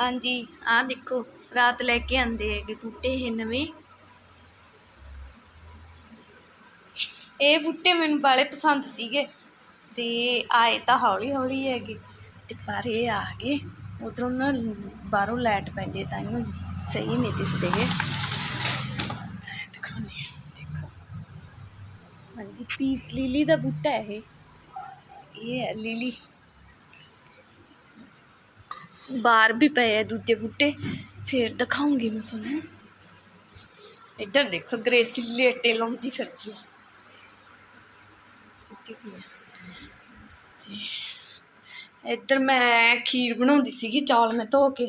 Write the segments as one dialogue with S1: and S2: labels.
S1: ਹਾਂਜੀ, ਆਹ ਦੇਖੋ, ਰਾਤ ਲੈ ਕੇ ਆਂਦੇ ਹੈਗੇ, ਬੂਟੇ ਇਹ ਨਵੇਂ। ਇਹ ਬੂਟੇ ਮੈਨੂੰ ਬਾਲੇ ਪਸੰਦ ਸੀਗੇ, ਤੇ ਆਏ ਤਾਂ ਹੌਲੀ ਹੌਲੀ ਹੈਗੇ, ਤੇ ਪਰ ਇਹ ਆ ਗਏ। ਉਧਰੋਂ ਨਾ ਬਾਹਰੋਂ ਲਾਈਟ ਪੈਂਦੀ ਤਾਂ ਇਹਨੂੰ ਸਹੀ ਨਹੀਂ ਦਿਸਦੇ ਗੇ ਮੈਂ ਦਿਖਾਉਂਦੀ ਦੇਖੋ। ਹਾਂਜੀ, ਪੀਸ ਲੀਲੀ ਦਾ ਬੂਟਾ ਹੈ ਇਹ। ਇਹ ਹੈ ਲੀਲੀ। ਬਾਹਰ ਵੀ ਪਏ ਆ ਦੂਜੇ ਬੂਟੇ। ਫੇਰ ਦਿਖਾਉਂਗੀ ਮੈਂ ਤੁਹਾਨੂੰ। ਇੱਧਰ ਦੇਖੋ ਗ੍ਰੇਸੀ ਲੇਟੇ ਲਾਉਂਦੀ ਫਿਰਦੀ ਹੈ ਸੁੱਤੀ ਪਈ ਹੈ ਤੇ ਇੱਧਰ ਮੈਂ ਖੀਰ ਬਣਾਉਂਦੀ ਸੀਗੀ ਚੌਲ ਮੈਂ ਧੋ ਕੇ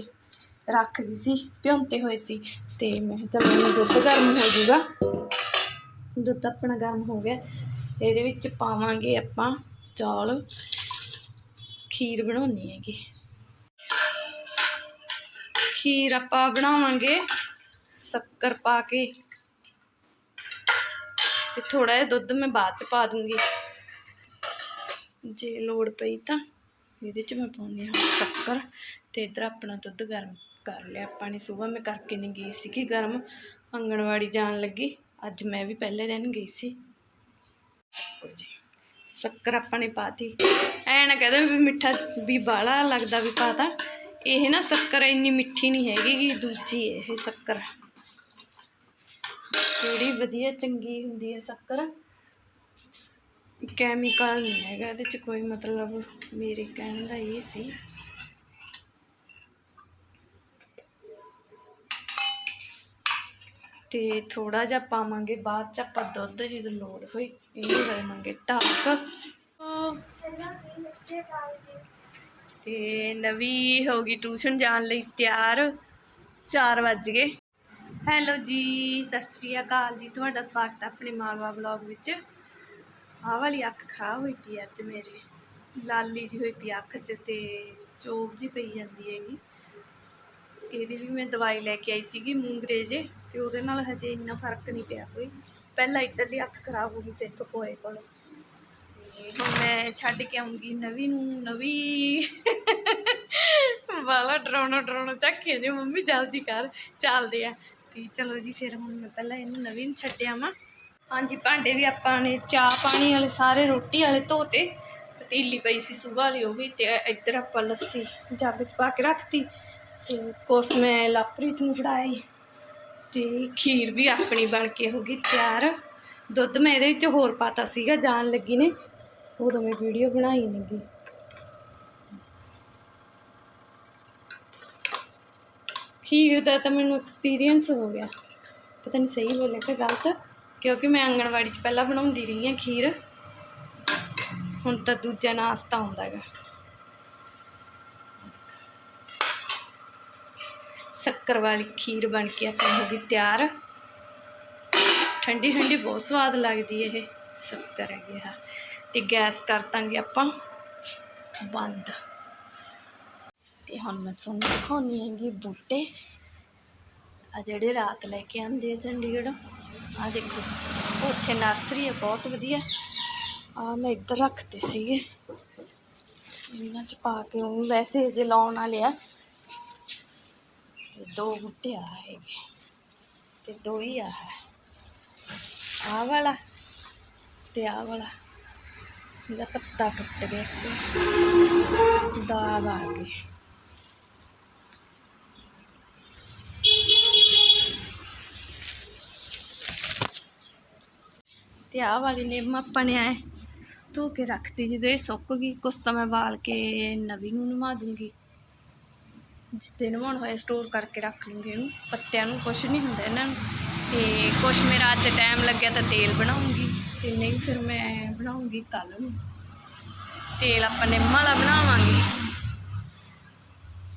S1: ਰੱਖ ਗਈ ਸੀ ਭਿਉਂਤੇ ਹੋਏ ਸੀ। ਤੇ ਮੈਂ ਚਲੋ ਦੁੱਧ ਗਰਮ ਹੋ ਜਾਊਗਾ। ਦੁੱਧ ਆਪਣਾ ਗਰਮ ਹੋ ਗਿਆ। ਇਹਦੇ ਵਿੱਚ ਪਾਵਾਂਗੇ ਆਪਾਂ ਚੌਲ। ਖੀਰ ਬਣਾਉਣੀ ਹੈਗੀ। ਖੀਰ ਆਪਾਂ ਬਣਾਵਾਂਗੇ। ਸ਼ੱਕਰ ਪਾ ਕੇ। ਤੇ ਥੋੜਾ ਜਿਹਾ ਦੁੱਧ ਮੈਂ ਬਾਅਦ ਚ ਪਾ ਦੂੰਗੀ। ਜੇ ਲੋੜ ਪਈ ਤਾਂ ਇਹਦੇ ਚ ਮੈਂ ਪਾਉਂਦੀ ਹਾਂ ਸ਼ੱਕਰ। ਤੇ ਇਧਰ ਆਪਣਾ ਦੁੱਧ ਗਰਮ ਕਰ ਲਿਆ ਆਪਾਂ ਨੇ। ਸਵੇਰ ਮੈਂ ਕਰਕੇ ਨਹੀਂ ਗਈ ਸੀਗੀ ਗਰਮ। ਆਂਗਣਵਾੜੀ ਜਾਣ ਲੱਗੀ। ਅੱਜ ਮੈਂ ਵੀ ਪਹਿਲੇ ਦਿਨ ਗਈ ਸੀ। ਦੇਖੋ ਜੀ, ਸ਼ੱਕਰ ਆਪਾਂ ਨੇ ਪਾਤੀ। ਐ ਨਾ ਕਹਦੇ ਵੀ ਮਿੱਠਾ ਵੀ ਬਾਹਲਾ ਲੱਗਦਾ ਵੀ ਪਾਤਾ ਇਹ ਨਾ ਸ਼ੱਕਰ ਇੰਨੀ ਮਿੱਠੀ ਨਹੀਂ ਹੈਗੀ ਕਿ ਦੂਜੀ ਇਹ ਸ਼ੱਕਰ। ਥੋੜੀ ਵਧੀਆ ਚੰਗੀ ਹੁੰਦੀ ਹੈ ਸ਼ੱਕਰ। ਕੈਮੀਕਲ ਨਹੀਂ ਹੈਗਾ, ਇਹਦੇ ਚ ਕੋਈ ਮਤਲਬ ਮੇਰੇ ਕਹਿਣ ਦਾ ਇਹ ਸੀ। ਤੇ ਥੋੜਾ ਜਿਹਾ ਪਾਵਾਂਗੇ ਬਾਅਦ ਚ ਆਪਾਂ ਦੁੱਧ ਜਦੋਂ ਲੋੜ ਹੋਈ ਇਹਨੂੰ ਕਰਾਂਗੇ ਢੱਕ। ਤੇ ਨਵੀਂ ਹੋ ਗਈ ਟਿਊਸ਼ਨ ਜਾਣ ਲਈ ਤਿਆਰ। 4 ਵੱਜ ਗਏ। ਹੈਲੋ ਜੀ, ਸਤਿ ਸ੍ਰੀ ਅਕਾਲ ਜੀ। ਤੁਹਾਡਾ ਸਵਾਗਤ ਹੈ ਆਪਣੇ ਮਾਲਵਾ ਬਲੌਗ ਵਿੱਚ। ਆਹ ਵਾਲੀ ਅੱਖ ਖਰਾਬ ਹੋਈ ਪਈ ਅੱਜ ਮੇਰੇ। ਲਾਲੀ ਜੀ ਹੋਈ ਪਈ ਅੱਖ 'ਚ ਤੇ ਚੋਬ ਜੀ ਪਈ ਜਾਂਦੀ ਹੈਗੀ। ਇਹਦੀ ਵੀ ਮੈਂ ਦਵਾਈ ਲੈ ਕੇ ਆਈ ਸੀਗੀ ਮੂੰਗਰੇ ਜੇ ਤੇ ਉਹਦੇ ਨਾਲ ਹਜੇ ਇੰਨਾ ਫ਼ਰਕ ਨਹੀਂ ਪਿਆ ਕੋਈ। ਪਹਿਲਾਂ ਇੱਧਰ ਦੀ ਅੱਖ ਖਰਾਬ ਹੋ ਗਈ ਸੀ ਇੱਕ ਪੋਏ ਕੋਲ। ਤੇ ਹੁਣ ਮੈਂ ਛੱਡ ਕੇ ਆਉਂਗੀ ਨਵੀਂ ਨੂੰ, ਨਵੀਂ ਵਾਲਾ ਡਰਾਉਣਾ ਡਰਾਉਣਾ ਚੱਕੇ ਜੇ ਮੰਮੀ ਜਲਦੀ ਕਰ, ਚੱਲਦੇ ਆ। ਤੇ ਚਲੋ ਜੀ, ਫਿਰ ਹੁਣ ਮੈਂ ਪਹਿਲਾਂ ਇਹਨੂੰ ਨਵੀਂ ਨੂੰ ਛੱਡਿਆ ਵਾਂ। ਹਾਂਜੀ, ਭਾਂਡੇ ਵੀ ਆਪਾਂ ਨੇ ਚਾਹ ਪਾਣੀ ਵਾਲੇ ਸਾਰੇ, ਰੋਟੀ ਵਾਲੇ ਧੋਤੇ। ਪਤੀਲੀ ਪਈ ਸੀ ਸੁਬਾਹ ਵਾਲੀ, ਉਹ ਵੀ ਤੇ ਇੱਧਰ ਆਪਾਂ ਲੱਸੀ ਜੱਗ 'ਚ ਪਾ ਕੇ ਰੱਖਤੀ। ਤੇ ਕੁਛ ਮੈਂ ਲਾਪਰੀਤ ਨੂੰ ਫੜਾਈ। ਤੇ ਖੀਰ ਵੀ ਆਪਣੀ ਬਣ ਕੇ ਹੋ ਗਈ ਤਿਆਰ। ਦੁੱਧ ਮੈਂ ਇਹਦੇ ਵਿੱਚ ਹੋਰ ਪਾਤਾ ਸੀਗਾ, ਜਾਣ ਲੱਗੀ ਨੇ। ਉਦੋਂ ਮੈਂ ਵੀਡੀਓ ਬਣਾਈ ਨਹੀਂਗੀ ਖੀਰ ਦਾ ਤਾਂ ਮੈਨੂੰ ਐਕਸਪੀਰੀਅੰਸ ਹੋ ਗਿਆ। ਪਤਾ ਨਹੀਂ ਸਹੀ ਬੋਲਿਆ ਕਿ ਗਲਤ, ਕਿਉਂਕਿ ਮੈਂ ਆਂਗਣਵਾੜੀ 'ਚ ਪਹਿਲਾਂ ਬਣਾਉਂਦੀ ਰਹੀ ਹਾਂ ਖੀਰ। ਹੁਣ ਤਾਂ ਦੂਜਾ ਨਾਸਤਾ ਹੁੰਦਾ ਹੈਗਾ। ਸ਼ੱਕਰ ਵਾਲੀ ਖੀਰ ਬਣ ਕੇ ਆਪਾਂ ਹੋ ਗਈ ਤਿਆਰ। ਠੰਡੀ ਠੰਡੀ ਬਹੁਤ ਸਵਾਦ ਲੱਗਦੀ ਇਹ ਸ਼ੱਕਰ ਹੈਗੀ ਆ। ਤੇ ਗੈਸ ਕਰ ਦਾਂਗੇ ਆਪਾਂ। ਬੰਦ। ਤੇ ਹੁਣ ਮੈਂ ਤੁਹਾਨੂੰ ਦਿਖਾਉਣੀ ਹੈਗੀ ਬੂਟੇ। ਆ ਜਿਹੜੇ ਰਾਤ ਲੈ ਕੇ ਆਂਦੇ ਆ ਚੰਡੀਗੜ੍ਹ ਆ ਦੇਖੋ, ਉੱਥੇ ਨਰਸਰੀ ਹੈ ਬਹੁਤ ਵਧੀਆ। ਆ ਮੈਂ ਇੱਧਰ ਰੱਖਤੇ ਸੀਗੇ। ਇਹਨਾਂ ਚ ਪਾ ਕੇ ਉਹ ਵੈਸੇ ਜੇ ਲਾਉਣ ਵਾਲੇ ਆ। ਤੇ ਦੋ ਬੂਟੇ ਆ ਹੈਗੇ। ਤੇ ਦੋ ਹੀ ਆ। ਹੈ ਆਹ ਵਾਲਾ ਤੇ ਆਹ ਵਾਲਾ। ਇਹਦਾ ਪੱਤਾ ਟੁੱਟ ਗਿਆ ਤੇ ਦਾਗ ਆ ਗਏ। ਤੇ ਆਹ ਵਾਲੀ ਨਿੰਮ ਆਪਾਂ ਨੇ ਐ ਧੋ ਕੇ ਰੱਖਤੀ, ਜਦੋਂ ਇਹ ਸੁੱਕ ਗਈ, ਕੁਛ ਤਾਂ ਮੈਂ ਵਾਲ ਕੇ ਨਵੀਂ ਨੂੰ ਨਵਾ ਦੂੰਗੀ। ਜਿੱਤੇ ਨਵਾਉਣ ਹੋਏ ਸਟੋਰ ਕਰਕੇ ਰੱਖ ਲੂੰਗੀ ਇਹਨੂੰ। ਪੱਤਿਆਂ ਨੂੰ ਕੁਛ ਨਹੀਂ ਹੁੰਦਾ ਇਹਨਾਂ ਨੂੰ। ਤੇ ਕੁਛ ਮੇਰਾ ਅੱਜ ਟਾਈਮ ਲੱਗਿਆ ਤਾਂ ਤੇਲ ਬਣਾਉਂਗੀ। ਤੇ ਨਹੀਂ, ਫਿਰ ਮੈਂ ਬਣਾਉਂਗੀ ਕੱਲ ਨੂੰ ਤੇਲ ਆਪਾਂ ਨਿੰਮ ਵਾਲਾ ਬਣਾਵਾਂਗੇ।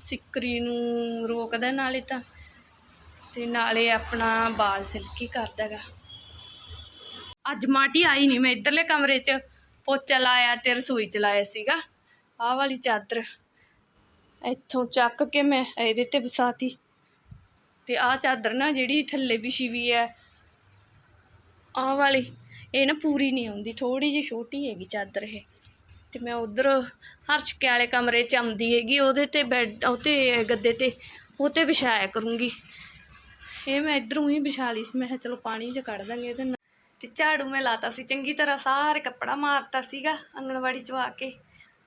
S1: ਸਿੱਕਰੀ ਨੂੰ ਰੋਕਦਾ ਨਾਲੇ ਤਾਂ, ਤੇ ਨਾਲੇ ਆਪਣਾ ਬਾਲ ਸਿਲਕੀ ਕਰਦਾ ਗਾ ਅੱਜ ਮਾਟੀ ਆਈ ਨਹੀਂ ਮੈਂ ਇੱਧਰਲੇ ਕਮਰੇ 'ਚ ਪੋਚਾ ਲਾਇਆ ਤੇ ਰਸੋਈ 'ਚ ਲਾਇਆ ਸੀਗਾ। ਆਹ ਵਾਲੀ ਚਾਦਰ ਇੱਥੋਂ ਚੱਕ ਕੇ ਮੈਂ ਇਹਦੇ ਤੇ ਵਿਛਾਤੀ ਤੇ ਆਹ ਚਾਦਰ ਨਾ ਜਿਹੜੀ ਥੱਲੇ ਵਿਛੀ ਵੀ ਹੈ, ਆਹ ਵਾਲੀ ਇਹ ਨਾ ਪੂਰੀ ਨਹੀਂ ਆਉਂਦੀ ਥੋੜੀ ਜਿਹੀ ਛੋਟੀ ਹੈਗੀ ਚਾਦਰ ਇਹ। ਤੇ ਮੈਂ ਉਧਰ ਹਰਸ਼ ਕੇ ਵਾਲੇ ਕਮਰੇ 'ਚ ਆਉਂਦੀ ਹੈਗੀ, ਉਹਦੇ ਤੇ ਬੈੱਡ ਉਹ ਤੇ ਗੱਦੇ ਤੇ, ਉਹ ਤੇ ਵਿਛਾਇਆ ਕਰੂੰਗੀ। ਇਹ ਮੈਂ ਇਧਰੋਂ ਹੀ ਵਿਛਾ ਲਈ ਸੀ, ਮੈਂ ਕਿਹਾ ਚਲੋ ਪਾਣੀ 'ਚ ਕੱਢ ਦਾਂਗੇ ਇਹਦੇ ਨਾਲ। ਤੇ ਝਾੜੂ ਮੈਂ ਲਾਤਾ ਸੀ, ਚੰਗੀ ਤਰ੍ਹਾਂ ਸਾਰੇ ਕੱਪੜਾ ਮਾਰਤਾ ਸੀਗਾ ਅੰਗਣਵਾੜੀ 'ਚ ਆ ਕੇ।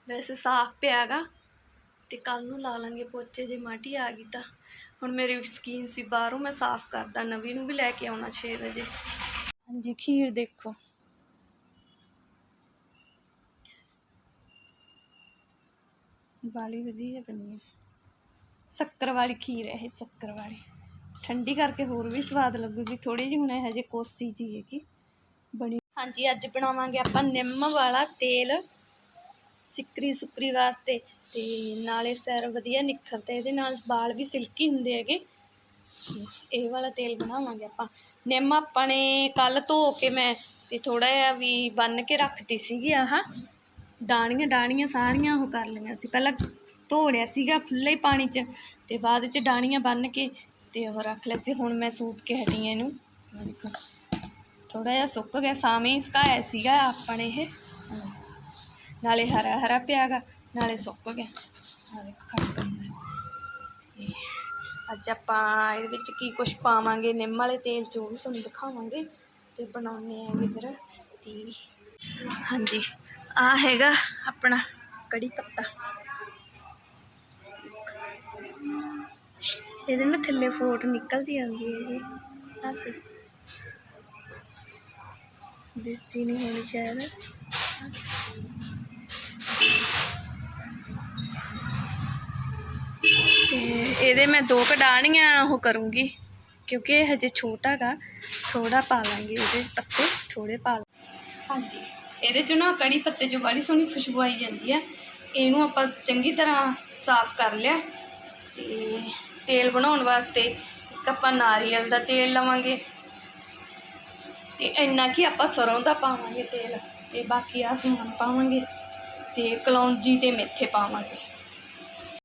S1: ਵੈਸੇ ਸਾਫ਼ ਪਿਆਗਾ ਤੇ ਕੱਲ ਨੂੰ ਲਾ ਲਾਂਗੇ ਪੋਚੇ ਜੇ ਮਾਟੀ ਆ ਗਈ ਤਾਂ। ਹੁਣ ਮੇਰੀ ਸਕੀਨ ਸੀ ਬਾਹਰੋਂ ਮੈਂ ਸਾਫ਼ ਕਰਦਾ, ਨਵੀਂ ਨੂੰ ਵੀ ਲੈ ਕੇ ਆਉਣਾ 6 ਵਜੇ। ਹਾਂਜੀ, ਖੀਰ ਦੇਖੋ। ਵਾਲੀ ਵਧੀਆ ਬਣੀ ਹੈ। ਸ਼ੱਕਰ ਵਾਲੀ ਖੀਰ ਹੈ ਇਹ ਸ਼ੱਕਰ ਵਾਲੀ। ਠੰਡੀ ਕਰਕੇ ਹੋਰ ਵੀ ਸਵਾਦ ਲੱਗੂਗੀ। ਥੋੜੀ ਜਿਹੀ ਹੁਣ ਇਹ ਹਜੇ ਕੋਸੀ ਜੀ ਹੈਗੀ। ਬਣੀ ਹਾਂਜੀ, ਅੱਜ ਬਣਾਵਾਂਗੇ ਆਪਾਂ ਨਿੰਮ ਵਾਲਾ ਤੇਲ ਸਿੱਕਰੀ ਸੁੱਕਰੀ ਵਾਸਤੇ। ਤੇ ਨਾਲੇ ਸਿਰ ਵਧੀਆ ਨਿਖਰਦਾ ਇਹਦੇ ਨਾਲ ਵਾਲ ਵੀ ਸਿਲਕੀ ਹੁੰਦੇ ਹੈਗੇ। ਇਹ ਵਾਲਾ ਤੇਲ ਬਣਾਵਾਂਗੇ ਆਪਾਂ। ਨਿੰਮ ਆਪਾਂ ਨੇ ਕੱਲ ਧੋ ਕੇ ਮੈਂ ਤੇ ਥੋੜਾ ਜਿਹਾ ਵੀ ਬੰਨ ਕੇ ਰੱਖਤੀ ਸੀਗੀ ਆਹ। ਡਾਣੀਆਂ ਡਾਣੀਆਂ ਸਾਰੀਆਂ ਉਹ ਕਰ ਲਈਆਂ ਸੀ। ਪਹਿਲਾਂ ਧੋ ਲਿਆ ਸੀਗਾ ਖੁੱਲ੍ਹੇ ਹੀ ਪਾਣੀ 'ਚ ਤੇ ਬਾਅਦ 'ਚ ਡਾਣੀਆਂ ਬੰਨ ਕੇ ਤੇ ਉਹ ਰੱਖ ਲਿਆ ਸੀ। ਹੁਣ ਮੈਂ ਸੂਤ ਕੇ ਹਟੀ ਹਾਂ ਇਹਨੂੰ। ਦੇਖੋ ਥੋੜਾ ਜਿਹਾ ਸੁੱਕ ਗਿਆ, ਸਾਵੇਂ ਹੀ ਸੁਕਾਇਆ ਸੀਗਾ ਆਪਾਂ ਨੇ ਇਹ। ਨਾਲੇ ਹਰਾ ਹਰਾ ਪਿਆਗਾ ਨਾਲੇ ਸੁੱਕ ਗਿਆ। ਆ ਦੇਖੋ ਖੜਕ ਤੇ ਅੱਜ ਆਪਾਂ ਇਹਦੇ ਵਿੱਚ ਕੀ ਕੁਝ ਪਾਵਾਂਗੇ, ਨਿੰਮ ਵਾਲੇ ਤੇਲ 'ਚ ਉਹ ਵੀ ਤੁਹਾਨੂੰ ਦਿਖਾਵਾਂਗੇ ਤੇ ਬਣਾਉਣੇ ਆ ਇਧਰ ਤੇ ਹਾਂਜੀ, ਆ ਹੈਗਾ ਆਪਣਾ ਕੜੀ ਪੱਤਾ। ਇਹਦੇ ਨਾਲ ਥੱਲੇ ਫੋਟ ਨਿਕਲਦੀ ਆਉਂਦੀ ਹੈਗੀ ਆਸੇ ਦਿਸਦੀ ਨਹੀਂ ਹੋਣੀ ਸ਼ਾਇਦ। ਤੇ ਇਹਦੇ ਮੈਂ ਦੋ ਕਢਾਣੀਆਂ ਉਹ ਕਰੂੰਗੀ, ਕਿਉਂਕਿ ਇਹ ਹਜੇ ਛੋਟਾ ਗਾ। ਥੋੜਾ ਪਾ ਲਾਂਗੇ ਇਹਦੇ ਪੱਤੇ ਥੋੜੇ ਪਾ ਲਾਂ ਹਾਂਜੀ, ਇਹਦੇ ਚ ਨਾ ਕੜੀ ਪੱਤੇ ਜੋ ਬੜੀ ਸੋਹਣੀ ਖੁਸ਼ਬੂ ਆਈ ਜਾਂਦੀ ਹੈ ਇਹਨੂੰ ਆਪਾਂ ਚੰਗੀ ਤਰ੍ਹਾਂ ਸਾਫ਼ ਕਰ ਲਿਆ ਤੇ ਤੇਲ ਬਣਾਉਣ ਵਾਸਤੇ ਇੱਕ ਆਪਾਂ ਨਾਰੀਅਲ ਦਾ ਤੇਲ ਲਵਾਂਗੇ। ਤੇ ਇੰਨਾ ਕੀ ਆਪਾਂ ਸਰੋਂ ਦਾ ਪਾਵਾਂਗੇ ਤੇਲ ਤੇ ਬਾਕੀ ਆ ਸਮਾਨ ਪਾਵਾਂਗੇ ਤੇ ਕਲੌਂਜੀ ਤੇ ਮੇਥੇ ਪਾਵਾਂਗੇ।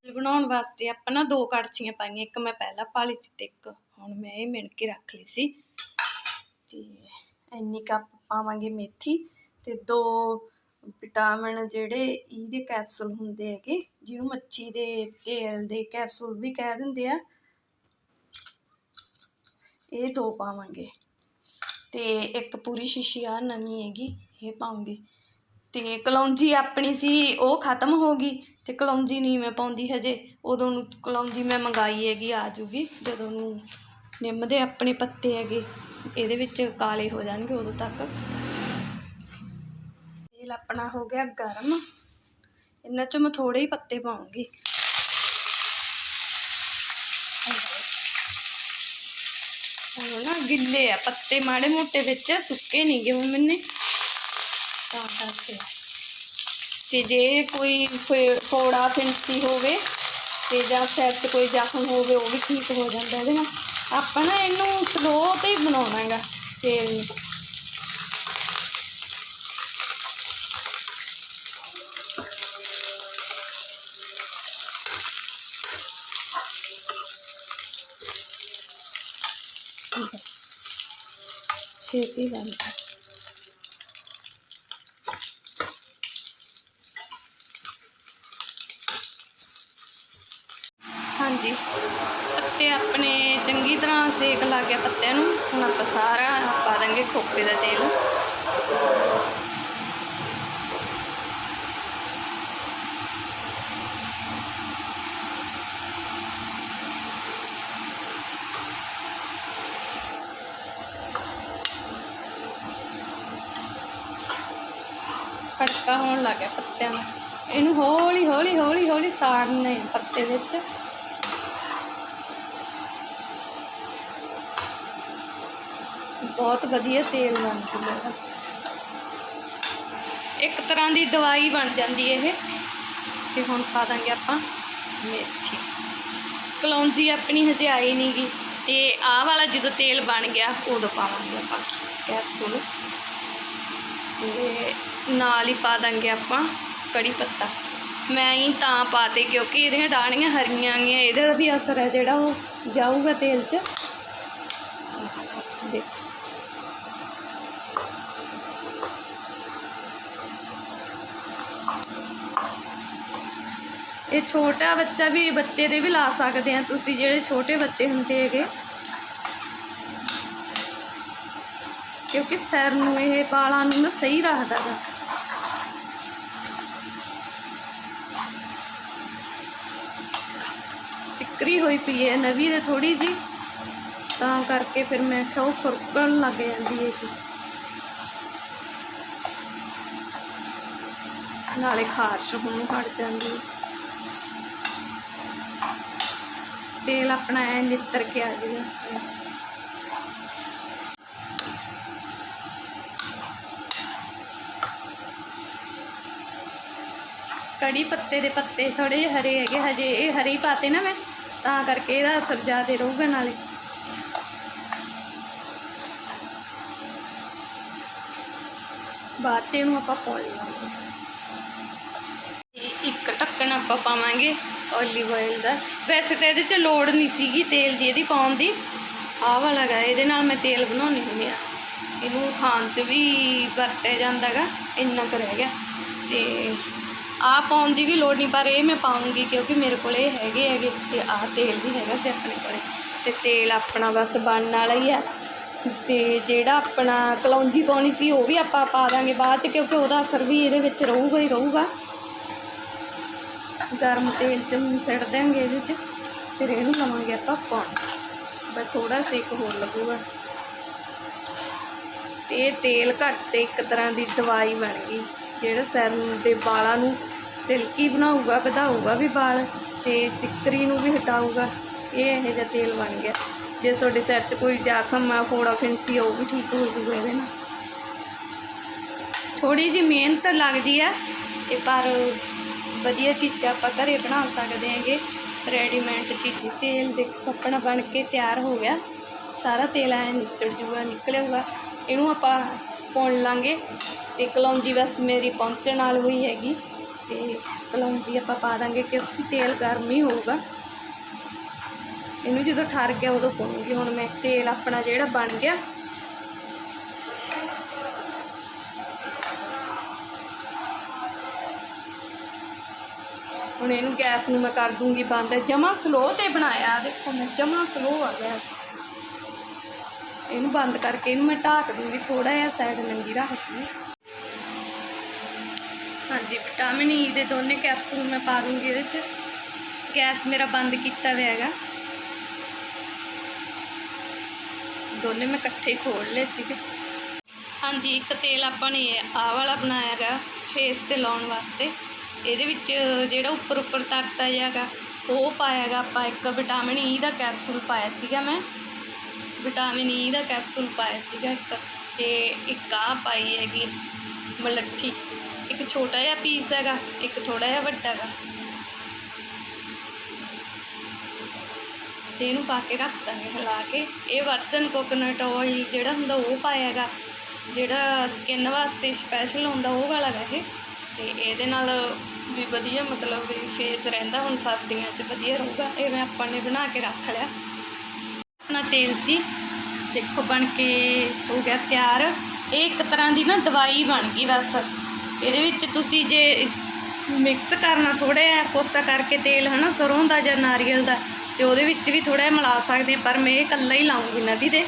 S1: ਬਣਾਉਣ ਵਾਸਤੇ ਆਪਾਂ ਨਾ ਦੋ ਕੜਛੀਆਂ ਪਾਈਆਂ, ਇੱਕ ਮੈਂ ਪਹਿਲਾਂ ਪਾ ਲਈ ਸੀ ਤੇ ਇੱਕ ਹੁਣ ਮੈਂ ਇਹ ਮਿਣ ਕੇ ਰੱਖ ਲਈ ਸੀ। ਤੇ ਇੰਨੀ ਕੱਪ ਪਾਵਾਂਗੇ ਮੇਥੀ ਤੇ ਦੋ ਵਿਟਾਮਿਨ ਜਿਹੜੇ ਈ ਦੇ ਕੈਪਸੂਲ ਹੁੰਦੇ ਹੈਗੇ, ਜਿਹਨੂੰ ਮੱਛੀ ਦੇ ਤੇਲ ਦੇ ਕੈਪਸੂਲ ਵੀ ਕਹਿ ਦਿੰਦੇ ਆ, ਇਹ ਦੋ ਪਾਵਾਂਗੇ। ਤੇ ਇੱਕ ਪੂਰੀ ਸ਼ੀਸ਼ੀ ਆ ਨਵੀਂ ਹੈਗੀ, ਇਹ ਪਾਉਂਗੇ। ਤੇ ਕਲੌਂਜੀ ਆਪਣੀ ਸੀ, ਉਹ ਖਤਮ ਹੋ ਗਈ ਤੇ ਕਲੌਂਜੀ ਨਹੀਂ ਮੈਂ ਪਾਉਂਦੀ ਹਜੇ। ਉਦੋਂ ਨੂੰ ਕਲੌਂਜੀ ਮੈਂ ਮੰਗਵਾਈ ਹੈਗੀ, ਆ ਜੂਗੀ। ਜਦੋਂ ਨੂੰ ਨਿੰਮ ਦੇ ਆਪਣੇ ਪੱਤੇ ਹੈਗੇ, ਇਹਦੇ ਵਿੱਚ ਕਾਲੇ ਹੋ ਜਾਣਗੇ ਉਦੋਂ ਤੱਕ। ਤੇਲ ਆਪਣਾ ਹੋ ਗਿਆ ਗਰਮ। ਇਹਨਾਂ ਚੋਂ ਮੈਂ ਥੋੜੇ ਹੀ ਪੱਤੇ ਪਾਉਂਗੀ। ਹੁਣ ਨਾ ਗਿੱਲੇ ਆ, ਪੱਤੇ ਮਾੜੇ ਮੋਟੇ ਵਿੱਚ ਸੁੱਕੇ ਨਹੀਂ ਗਏ ਹੁਣ ਮੈਨੇ। ਤਾਂ ਕਰਕੇ। ਤੇ ਜੇ ਕੋਈ ਫੋੜਾ ਫਿੰਸੀ ਹੋਵੇ ਤੇ ਜਾਂ ਸਿਰ 'ਚ ਕੋਈ ਜ਼ਖਮ ਹੋਵੇ, ਉਹ ਵੀ ਠੀਕ ਹੋ ਜਾਂਦਾ ਇਹਦੇ ਨਾਲ। ਆਪਾਂ ਨਾ ਇਹਨੂੰ ਸਲੋ ਤੇ ਹੀ ਬਣਾਉਣਾ ਹੈਗਾ, ਤੇਲ ਨੂੰ। ਹੈ। ਛੇਤੀ ਬਣਦਾ ਹਾਂਜੀ। ਪੱਤੇ ਆਪਣੇ ਚੰਗੀ ਤਰ੍ਹਾਂ ਸੇਕ ਲੱਗ ਗਿਆ ਪੱਤਿਆਂ ਨੂੰ, ਹੁਣ ਆਪਾਂ ਸਾਰਾ ਪਾ ਦਾਂਗੇ ਖੋਪੇ ਦਾ ਤੇਲ। ਖੜਕਾ ਹੋਣ ਲੱਗ ਗਿਆ ਪੱਤਿਆਂ ਦਾ। ਇਹਨੂੰ ਹੌਲੀ ਹੌਲੀ ਹੌਲੀ ਹੌਲੀ ਸਾੜਨੇ ਆ ਪੱਤੇ ਵਿੱਚ। ਬਹੁਤ ਵਧੀਆ ਤੇਲ ਬਣ ਜੂਗਾ ਇੱਕ ਤਰ੍ਹਾਂ ਦੀ ਦਵਾਈ ਬਣ ਜਾਂਦੀ ਇਹ। ਤੇ ਹੁਣ ਪਾ ਦਾਂਗੇ ਆਪਾਂ ਮੇਥੀ। ਕਲੌਂਜੀ ਆਪਣੀ ਹਜੇ ਆਈ ਨਹੀਂ ਗੀ। ਤੇ ਆਹ ਵਾਲਾ ਜਦੋਂ ਤੇਲ ਬਣ ਗਿਆ, ਉਦੋਂ ਪਾਵਾਂਗੇ ਆਪਾਂ। ਕੈਪਸੂਲ ਤੇ ਨਾਲ ਹੀ ਪਾ ਦਾਂਗੇ ਆਪਾਂ ਕੜੀ ਪੱਤਾ। ਮੈਂ ਹੀ ਤਾਂ ਪਾਤੇ ਕਿਉਂਕਿ ਇਹਦੀਆਂ ਡਾਣੀਆਂ ਹਰੀਆਂ ਗਈਆਂ। ਇਹਦਾ ਵੀ ਅਸਰ ਹੈ ਜਿਹੜਾ ਉਹ ਜਾਊਗਾ ਤੇਲ 'ਚ। ਦੇਖੋ। ਇਹ ਛੋਟਾ ਬੱਚਾ ਵੀ ਬੱਚੇ ਦੇ ਵੀ ਲਾ ਸਕਦੇ ਆ। ਤੁਸੀਂ ਜਿਹੜੇ ਛੋਟੇ ਬੱਚੇ ਹੁੰਦੇ ਹੈਗੇ। ਕਿਉਂਕਿ ਸਿਰ ਨੂੰ ਇਹ ਵਾਲਾਂ ਨੂੰ ਨਾ ਸਹੀ ਰੱਖਦਾ ਗਾ। ਸਿੱਕਰੀ ਹੋਈ ਪਈ ਹੈ ਨਵੀਂ ਦੇ ਥੋੜੀ ਜੀ ਤਾਂ ਕਰਕੇ ਫਿਰ ਮੈਂ ਕਿਹਾ ਉਹ ਫੁਰਕਣ ਲੱਗ ਜਾਂਦੀ ਹੈ ਜੀ। ਨਾਲੇ ਖਾਰਸ਼ ਹੁਣ ਹਟ ਜਾਂਦੀ ਹੈ ਤੇਲ ਆਪਣਾ ਐ ਨਿੱਤਰ ਕੇ ਆ ਜਾਊਗਾ ਕੜੀ ਪੱਤੇ ਦੇ ਪੱਤੇ ਥੋੜੇ ਜਿਹੇ ਹਰੇ ਹੈਗੇ, ਹਜੇ ਇਹ ਹਰੇ ਹੀ ਪਾਤੇ ਨਾ ਮੈਂ, ਤਾਂ ਕਰਕੇ ਇਹਦਾ ਅਸਰ ਜ਼ਿਆਦਾ ਰਹੂਗਾ ਨਾਲੇ। ਬਾਅਦ 'ਚ ਇਹਨੂੰ ਆਪਾਂ ਪਾ ਲਾਂਗੇ ਇੱਕ ਢੱਕਣ ਆਪਾਂ ਪਾਵਾਂਗੇ। ਓਲੀਵ ਆਇਲ ਦਾ। ਵੈਸੇ ਤਾਂ ਇਹਦੇ 'ਚ ਲੋੜ ਨਹੀਂ ਸੀਗੀ ਤੇਲ ਦੀ, ਇਹਦੀ ਪਾਉਣ ਦੀ। ਆਹ ਵਾਲਾ ਗਾ, ਇਹਦੇ ਨਾਲ ਮੈਂ ਤੇਲ ਬਣਾਉਣੀ ਹੁੰਦੀ ਆ। ਇਹਨੂੰ ਖਾਣ 'ਚ ਵੀ ਵਰਤਿਆ ਜਾਂਦਾ ਗਾ, ਇੰਨਾ ਕੁ ਰਹਿ ਗਿਆ। ਤੇ ਆਹ ਪਾਉਣ ਦੀ ਵੀ ਲੋੜ ਨਹੀਂ, ਪਰ ਇਹ ਮੈਂ ਪਾਉਂਗੀ ਕਿਉਂਕਿ ਮੇਰੇ ਕੋਲ ਇਹ ਹੈਗੇ ਹੈਗੇ ਤੇ ਆਹ ਤੇਲ ਵੀ ਹੈਗਾ ਸੀ ਆਪਣੇ ਕੋਲੇ। ਤੇ ਤੇਲ ਆਪਣਾ ਬਸ ਬਣਨ ਵਾਲਾ ਹੀ ਆ। ਤੇ ਜਿਹੜਾ ਆਪਣਾ ਕਲੌਂਜੀ ਪਾਉਣੀ ਸੀ ਉਹ ਵੀ ਆਪਾਂ ਪਾ ਦਾਂਗੇ ਬਾਅਦ ਚ ਕਿਉਂਕਿ ਉਹਦਾ ਅਸਰ ਵੀ ਇਹਦੇ ਵਿੱਚ ਰਹੂਗਾ ਹੀ ਰਹੂਗਾ। ਗਰਮ ਤੇਲ ਚ ਸਿੱਟ ਦਿਆਂਗੇ ਇਹਦੇ ਚ, ਫਿਰ ਇਹਨੂੰ ਲਵਾਂਗੇ ਆਪਾਂ ਪਾਉਣ ਬਸ ਥੋੜਾ ਸੇਕ ਹੋਰ ਲੱਗੂਗਾ। ਤੇ ਇਹ ਤੇਲ ਘੱਟ ਤੇ ਇੱਕ ਤਰ੍ਹਾਂ ਦੀ ਦਵਾਈ ਬਣ ਗਈ, ਜਿਹੜਾ ਸਿਰ ਦੇ ਵਾਲਾਂ ਨੂੰ ਸਿਲਕੀ ਬਣਾਊਗਾ, ਵਧਾਊਗਾ ਵੀ ਵਾਲ ਤੇ ਸਿੱਕਰੀ ਨੂੰ ਵੀ ਹਟਾਊਗਾ, ਇਹ ਇਹੋ ਜਿਹਾ ਤੇਲ ਬਣ ਗਿਆ। ਜੇ ਤੁਹਾਡੇ ਸਿਰ 'ਚ ਕੋਈ ਜ਼ਖਮ ਆ, ਫੋੜਾ ਫਿੰਸੀ ਉਹ ਵੀ ਠੀਕ ਹੋ ਜੂਗਾ ਇਹਦੇ ਨਾਲ। ਥੋੜੀ ਜਿਹੀ ਮਿਹਨਤ ਲੱਗਦੀ ਆ, ਤੇ ਪਰ ਵਧੀਆ ਚੀਜ਼ਾਂ ਆਪਾਂ ਘਰੇ ਬਣਾ ਸਕਦੇ ਹੈਗੇ। ਰੈਡੀਮੇਡ ਚੀਜ਼, ਤੇਲ ਦੇਖੋ, ਆਪਣਾ ਬਣ ਕੇ ਤਿਆਰ ਹੋ ਗਿਆ। ਸਾਰਾ ਤੇਲ ਐ ਨਿਚੜ ਜੂਗਾ ਨਿਕਲੇਗਾ ਇਹਨੂੰ ਆਪਾਂ ਪਾਉਣ ਲਾਂਗੇ ਤੇ ਕਲੌਂਜੀ ਬਸ ਮੇਰੀ ਪਹੁੰਚਣ ਨਾਲ ਹੋਈ ਹੈਗੀ। ਤੇ ਕਲੌਂਜੀ ਆਪਾਂ ਪਾ ਦਾਂਗੇ ਕਿਉਂਕਿ ਤੇਲ ਗਰਮ ਹੀ ਹੋਊਗਾ। ਇਹਨੂੰ ਜਦੋਂ ਠਰ ਗਿਆ ਉਦੋਂ ਪਾਉਂਗੀ। ਹੁਣ ਮੈਂ ਤੇਲ ਆਪਣਾ ਜਿਹੜਾ ਬਣ ਗਿਆ ਹੁਣ ਇਹਨੂੰ ਗੈਸ ਨੂੰ ਮੈਂ ਕਰ ਦੂੰਗੀ ਬੰਦ। ਜਮਾ ਸਲੋ ਤੇ ਬਣਾਇਆ। ਦੇਖੋ ਮੈਂ ਜਮਾ ਸਲੋ ਆ ਗੈਸ ਇਹਨੂੰ ਬੰਦ ਕਰਕੇ ਇਹਨੂੰ ਮੈਂ ਢੱਕ ਦੂੰਗੀ। ਥੋੜਾ ਜਿਹਾ ਸਾਈਡ ਨੰਗੀ ਰੱਖ ਦੂੰਗੀ। ਹਾਂਜੀ ਵਿਟਾਮਿਨ ਈ e ਦੇ ਦੋਨੇ ਕੈਪਸੂਲ ਮੈਂ ਪਾ ਦੂੰਗੀ ਇਹਦੇ 'ਚ। ਗੈਸ ਮੇਰਾ ਬੰਦ ਕੀਤਾ ਹੋਇਆ ਹੈਗਾ। ਦੋਨੇ ਮੈਂ ਇਕੱਠੇ ਹੀ ਖੋਲ ਲਏ ਸੀਗੇ। ਹਾਂਜੀ, ਇੱਕ ਤੇਲ ਆਪਾਂ ਨੇ ਆਹ ਵਾਲਾ ਬਣਾਇਆ ਹੈਗਾ ਫੇਸ ਤੇ ਲਾਉਣ ਵਾਸਤੇ। ਇਹਦੇ ਵਿੱਚ ਜਿਹੜਾ ਉੱਪਰ ਉੱਪਰ ਤਰਤਾ ਜਿਹਾਗਾ ਉਹ ਪਾਇਆ ਹੈਗਾ ਆਪਾਂ ਇੱਕ ਵਿਟਾਮਿਨ ਈ e ਦਾ ਕੈਪਸੂਲ ਪਾਇਆ ਸੀਗਾ ਮੈਂ। ਵਿਟਾਮਿਨ ਈ e ਦਾ ਕੈਪਸੂਲ ਪਾਇਆ ਸੀਗਾ ਇੱਕ ਤੇ ਇੱਕ ਆ ਪਾਈ ਹੈਗੀ ਮਲੱਠੀ। ਇੱਕ ਛੋਟਾ ਜਿਹਾ ਪੀਸ ਹੈਗਾ, ਇੱਕ ਥੋੜਾ ਜਿਹਾ ਵੱਡਾ ਹੈਗਾ। ਤੇ ਇਹਨੂੰ ਪਾ ਕੇ ਰੱਖ ਦਾਂਗੇ ਹਿਲਾ ਕੇ। ਇਹ ਵਰਜਨ ਕੋਕੋਨਟ ਆਇਲ ਜਿਹੜਾ ਹੁੰਦਾ ਉਹ ਪਾਇਆ ਹੈਗਾ। ਜਿਹੜਾ ਸਕਿਨ ਵਾਸਤੇ ਸਪੈਸ਼ਲ ਹੁੰਦਾ ਉਹ ਵਾਲਾ ਹੈ ਇਹ ਤੇ ਇਹਦੇ ਨਾਲ ਵੀ ਵਧੀਆ ਮਤਲਬ ਵੀ ਫੇਸ ਰਹਿੰਦਾ, ਹੁਣ ਸਰਦੀਆਂ 'ਚ ਵਧੀਆ ਰਹੂਗਾ। ਇਹ ਮੈਂ ਆਪਾਂ ਨੇ ਬਣਾ ਕੇ ਰੱਖ ਲਿਆ। ਆਪਣਾ ਤੇਲ ਸੀ। ਦੇਖੋ ਬਣ ਕੇ ਹੋ ਗਿਆ ਤਿਆਰ। ਇਹ ਇੱਕ ਤਰ੍ਹਾਂ ਦੀ ਨਾ ਦਵਾਈ ਬਣ ਗਈ ਬਸ। ਇਹਦੇ ਵਿੱਚ ਤੁਸੀਂ ਜੇ ਮਿਕਸ ਕਰਨਾ ਥੋੜਾ ਜਿਹਾ ਕੋਸਾ ਕਰਕੇ ਤੇਲ, ਹਨਾ, ਸਰੋਂ ਦਾ ਜਾਂ ਨਾਰੀਅਲ ਦਾ, ਤੇ ਉਹਦੇ ਵਿੱਚ ਵੀ ਥੋੜਾ ਜਿਹਾ ਮਿਲਾ ਸਕਦੇ ਪਰ ਮੈਂ ਇਹ ਇਕੱਲਾ ਹੀ ਲਾਉਂਗੀ ਨਦੀ ਦੇ।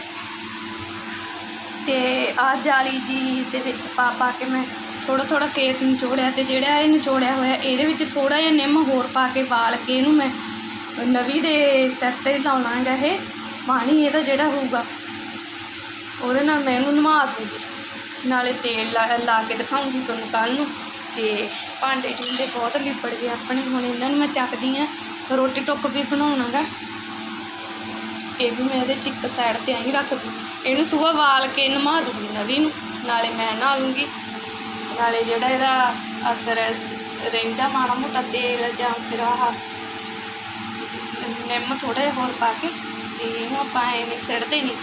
S1: ਤੇ ਆ ਜਾਲੀ ਜੀ ਦੇ ਵਿੱਚ ਪਾ ਪਾ ਕੇ ਮੈਂ ਥੋੜਾ ਥੋੜਾ ਫੇਸ ਨਿਚੋੜਿਆ ਤੇ ਜਿਹੜਾ ਇਹ ਨਿਚੋੜਿਆ ਹੋਇਆ, ਇਹਦੇ ਵਿੱਚ ਥੋੜਾ ਜਿਹਾ ਨਿੰਮ ਹੋਰ ਪਾ ਕੇ ਬਾਲ ਕੇ ਇਹਨੂੰ ਮੈਂ ਨਵੀ ਦੇ ਸਿਰ ਤੇ ਲਾਉਣਾ ਹੈਗਾ ਇਹ। ਪਾਣੀ ਇਹਦਾ ਜਿਹੜਾ ਹੋਊਗਾ, ਉਹਦੇ ਨਾਲ ਮੈਂ ਇਹਨੂੰ ਨਵਾ ਦੂੰਗੀ। ਨਾਲੇ ਤੇਲ ਲਾ ਲਾ ਕੇ ਦਿਖਾਉਂਗੀ ਤੁਹਾਨੂੰ ਕੱਲ ਨੂੰ। ਤੇ ਭਾਂਡੇ ਟਿੰਡੇ ਬਹੁਤ ਲਿਪੜ ਗਏ ਆਪਣੇ, ਹੁਣ ਇਹਨਾਂ ਨੂੰ ਮੈਂ ਚੱਕਦੀ ਆ ਰੋਟੀ ਟੁੱਕ ਵੀ ਬਣਾਉਣਾਗਾ ਇਹ ਵੀ ਮੈਂ ਇਹਦੇ ਚ ਇੱਕ ਸਾਈਡ ਤੇ ਐਂ ਰੱਖ ਦੂੰ ਇਹਨੂੰ ਸੁਬਹ ਵਾਲ ਕੇ ਨਵਾ ਦੂੰਗੀ ਨਵੀ ਨੂੰ। ਨਾਲੇ ਮੈਂ ਨਹਾ ਲੂੰਗੀ। ਨਾਲੇ ਜਿਹੜਾ ਇਹਦਾ ਅਸਰ ਹੈ, ਰਹਿੰਦਾ ਮਾੜਾ ਮੋਟਾ ਤੇਲ ਜਾਂ ਫਿਰ ਆਹ ਨਿੰਮ ਥੋੜਾ ਜਿਹਾ ਹੋਰ ਪਾ ਕੇ ਤੇ ਇਹਨੂੰ ਆਪਾਂ ਐਵੇਂ ਸਿੱਟਦੇ ਨਹੀਂ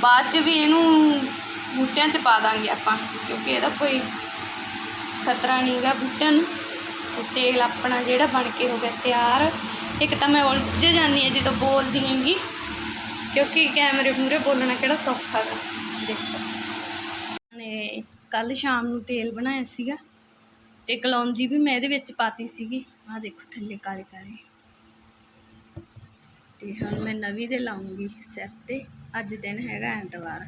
S1: ਬਾਅਦ ਚ ਵੀ ਇਹਨੂੰ ਬੂਟਿਆਂ ਚ ਪਾ ਦਾਂਗੇ ਆਪਾਂ, ਕਿਉਂਕਿ ਇਹਦਾ ਕੋਈ ਖਤਰਾ ਨਹੀਂਗਾ ਬੂਟਿਆਂ ਨੂੰ। ਤੇ ਤੇਲ ਆਪਣਾ ਜਿਹੜਾ ਬਣ ਕੇ ਹੋ ਗਿਆ ਤਿਆਰ। ਇੱਕ ਤਾਂ ਮੈਂ ਉਲਝ ਜਾਂਦੀ ਹਾਂ ਜਦੋਂ ਬੋਲਦੀ ਹੈਗੀ, ਕਿਉਂਕਿ ਕੈਮਰੇ ਮੂਹਰੇ ਬੋਲਣਾ ਕਿਹੜਾ ਸੌਖਾ ਹੈ ਦੇਖੋ। ਕੱਲ ਸ਼ਾਮ ਨੂੰ ਤੇਲ ਬਣਾਇਆ ਸੀਗਾ ਤੇ ਕਲੌਂਜੀ ਵੀ ਮੈਂ ਇਹਦੇ ਵਿੱਚ ਪਾਤੀ ਸੀਗੀ। ਆਹ ਦੇਖੋ ਥੱਲੇ ਕਾਲੇ ਕਾਲੇ। ਤੇ ਹੁਣ ਮੈਂ ਨਵੀਂ ਦੇ ਲਾਉਂਗੀ ਸਿਰ ਤੇ। ਅੱਜ ਦਿਨ ਹੈਗਾ ਐਤਵਾਰ।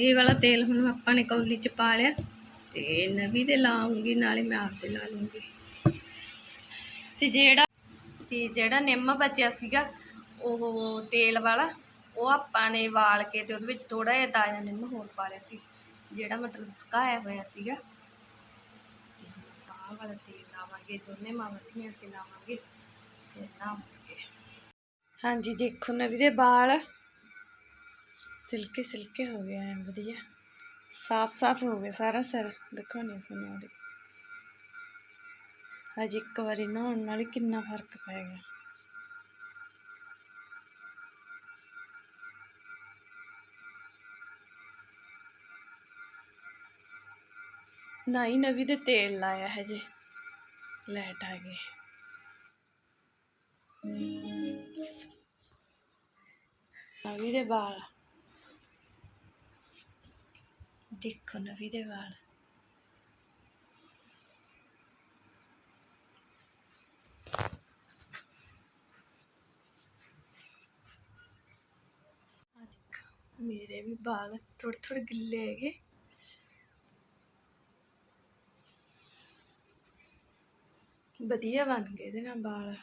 S1: ਇਹ ਵਾਲਾ ਤੇਲ ਹੁਣ ਆਪਾਂ ਨੇ ਕੌਲੀ ਚ ਪਾ ਲਿਆ ਤੇ ਨਵੀਂ ਦੇ ਲਾਉਂਗੀ, ਨਾਲੇ ਮੈਂ ਆਪ ਦੇ ਲਾ ਲੂੰਗੀ। ਤੇ ਜਿਹੜਾ ਤੇ ਜਿਹੜਾ ਨਿੰਮ ਬਚਿਆ ਸੀਗਾ, ਉਹ ਤੇਲ ਵਾਲਾ ਉਹ ਆਪਾਂ ਨੇ ਵਾਲ ਕੇ ਤੇ ਉਹਦੇ ਵਿੱਚ ਥੋੜਾ ਜਿਹਾ ਤਾਜ਼ਾ ਨਿੰਮ ਹੋਰ ਪਾ ਲਿਆ ਸੀ, ਜਿਹੜਾ ਮਤਲਬ ਸੁਕਾਇਆ ਹੋਇਆ ਸੀਗਾ। ਤੇ ਆਹ ਵਾਲਾ ਤੇਲ ਲਾਵਾਂਗੇ, ਦੋਨੇ ਮਾਵਾਂ ਧੀਆਂ ਅਸੀਂ ਲਾਵਾਂਗੇ, ਫਿਰ ਲਾਵਾਂਗੇ ਹਾਂਜੀ, ਦੇਖੋ ਨਵੀ ਦੇ ਵਾਲ। ਸਿਲਕੇ ਸਿਲਕੇ ਹੋ ਗਏ ਐ ਵਧੀਆ। ਸਾਫ਼ ਸਾਫ਼ ਹੋ ਗਿਆ ਸਾਰਾ ਸਰ। ਦੇਖੋ ਨਹੀਂ ਸੁਣਿਆ ਉਹਦੇ ਅੱਜ ਇੱਕ ਵਾਰੀ ਨਹਾਉਣ ਨਾਲ ਕਿੰਨਾ ਫ਼ਰਕ ਪੈ ਗਿਆ। ਨਾਈ ਨਵੀਂ ਦੇ ਤੇਲ ਲਾਇਆ ਹੈ ਜੀ ਲੈਟ ਆ ਗਈ। ਨਵੀ ਦੇ ਵਾਲ। ਦੇਖੋ ਨਵੀਂ ਦੇ ਵਾਲ। ਮੇਰੇ ਵੀ ਵਾਲ ਥੋੜੇ ਥੋੜੇ ਗਿੱਲੇ ਹੈਗੇ। ਵਧੀਆ ਬਣ ਗਏ ਇਹਦੇ ਨਾਲ ਵਾਲ।